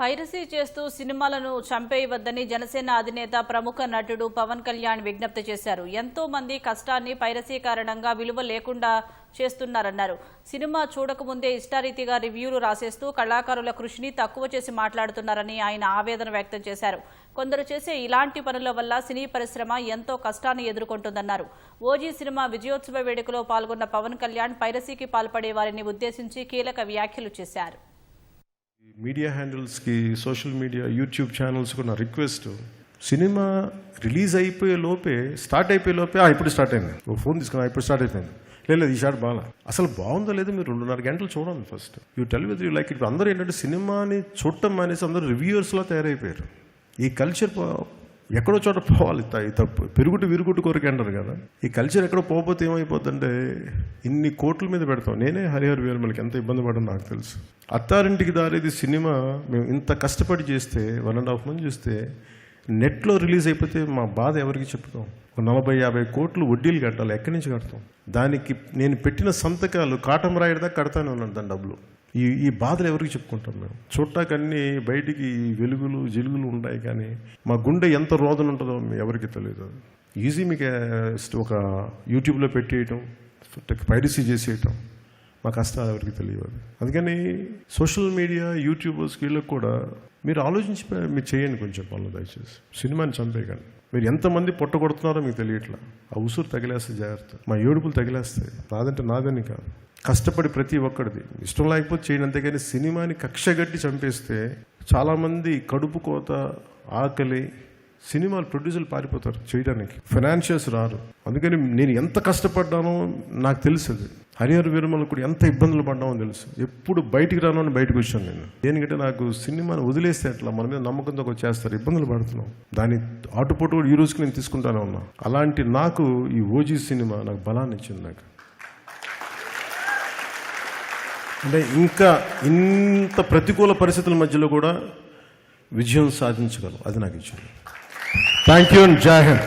Piracy చేస్తూ సినిమాలను చంపేయవద్దని జనసేన అధినేత ప్రముఖ నటుడు పవన్ కళ్యాణ్ విజ్ఞప్తి చేశారు. ఎంతో మంది కష్టాన్ని పైరసీ కారణంగా విలువ లేకుండా చేస్తున్నారన్నారు. సినిమా చూడకముందే ఇష్టారీతిగా రివ్యూలు రాసేస్తూ కళాకారుల కృషిని తక్కువ చేసి మాట్లాడుతున్నారని ఆయన ఆవేదన వ్యక్తం చేశారు. కొందరు చేసే ఇలాంటి పనుల వల్ల సినీ పరిశ్రమ ఎంతో కష్టాన్ని ఎదుర్కొంటుందన్నారు. ఓజీ సినిమా విజయోత్సవ వేడుకలో పాల్గొన్న పవన్ కళ్యాణ్ పైరసీకి పాల్పడే వారిని ఉద్దేశించి కీలక వ్యాఖ్యలు చేశారు. మీడియా హ్యాండిల్స్కి సోషల్ మీడియా యూట్యూబ్ ఛానల్స్కి నా రిక్వెస్ట్ సినిమా రిలీజ్ అయిపోయే లోపే స్టార్ట్ అయిపోయే లోపే "ఆ, ఇప్పుడు స్టార్ట్ అయింది. ఓ ఫోన్ తీసుకున్నా ఇప్పుడు స్టార్ట్ అయిపోయింది. లేదు లేదు, ఈ షాట్ బాగా అసలు బాగుందో లేదో మీరు రెండున్నర గంటలు చూడండి first. You tell with you like it. అందరూ ఏంటంటే సినిమాని చూడటం మానేసి అందరూ రివ్యూయర్స్లో తయారైపోయారు. ఈ కల్చర్ ఎక్కడో చోట పోవాలి తప్పు. పెరుగుటు విరుగుటు కోరిక అంటారు కదా. ఈ కల్చర్ ఎక్కడో పోకపోతే ఏమైపోతుందంటే ఇన్ని కోట్ల మీద పెడతాం. నేనే హరిహర వీరమలకి ఎంత ఇబ్బంది పడడం నాకు తెలుసు. అత్తారింటికి దారేది సినిమా మేము ఇంత కష్టపడి చేస్తే వన్ అండ్ హాఫ్ మంత్ చూస్తే నెట్లో రిలీజ్ అయిపోతే మా బాధ ఎవరికి చెప్పుతాం ఒక నలభై యాభై కోట్లు వడ్డీలు కట్టాలి. ఎక్కడి నుంచి కడతాం? దానికి నేను పెట్టిన సంతకాలు కాటం రాయడదా కడతానే ఉన్నాను దాని డబ్బులు. ఈ ఈ బాధలు ఎవరికి చెప్పుకుంటాం మేము? చూడటాకన్నీ బయటికి వెలుగులు జిలుగులు ఉంటాయి కానీ మా గుండె ఎంత రోదన ఉంటుందో ఎవరికి తెలియదు ఈజీ మీకు ఒక యూట్యూబ్లో పెట్టేయటం పైరసీ చేసేయటం. మా కష్టాలు ఎవరికి తెలియదు అందుకని సోషల్ మీడియా యూట్యూబర్స్ వీళ్ళకి కూడా మీరు ఆలోచించి మీరు చేయండి కొంచెం పనులు దయచేసి. సినిమాని చంపేయకండి. మీరు ఎంతమంది పొట్ట కొడుతున్నారో మీకు తెలియట్లా. ఆ ఉసురు తగిలేస్తే జాగ్రత్త. మా ఏడుపులు తగిలేస్తాయి నాదంటే నాదని కాదు. కష్టపడి ప్రతి ఒక్కడిది. ఇష్టం లేకపోతే చేయండి. అంతేగాని సినిమాని కక్షగట్టి చంపేస్తే చాలామంది కడుపు కోత ఆకలి సినిమాలు ప్రొడ్యూసర్లు పారిపోతారు చేయడానికి. ఫైనాన్షియల్స్ రారు. అందుకని నేను ఎంత కష్టపడ్డానో నాకు తెలుసు హరిహర వీరమల కూడా ఎంత ఇబ్బందులు పడ్డామో తెలుసు. ఎప్పుడు బయటికి రాను అని బయటకు వచ్చాను నేను. దేనికంటే నాకు సినిమాని వదిలేస్తే అట్లా మన మీద నమ్మకంతో వచ్చేస్తారు ఇబ్బందులు పడుతున్నాం. దాని ఆటుపోటు కూడా ఈ రోజుకి నేను తీసుకుంటానే ఉన్నా. అలాంటి నాకు ఈ ఓజీ సినిమా నాకు బలాన్ని ఇచ్చింది నాకు. అంటే ఇంకా ఇంత ప్రతికూల పరిస్థితుల మధ్యలో కూడా విజయం సాధించగలం. అది నాకు ఇచ్చింది. Thank you and జాహెండ్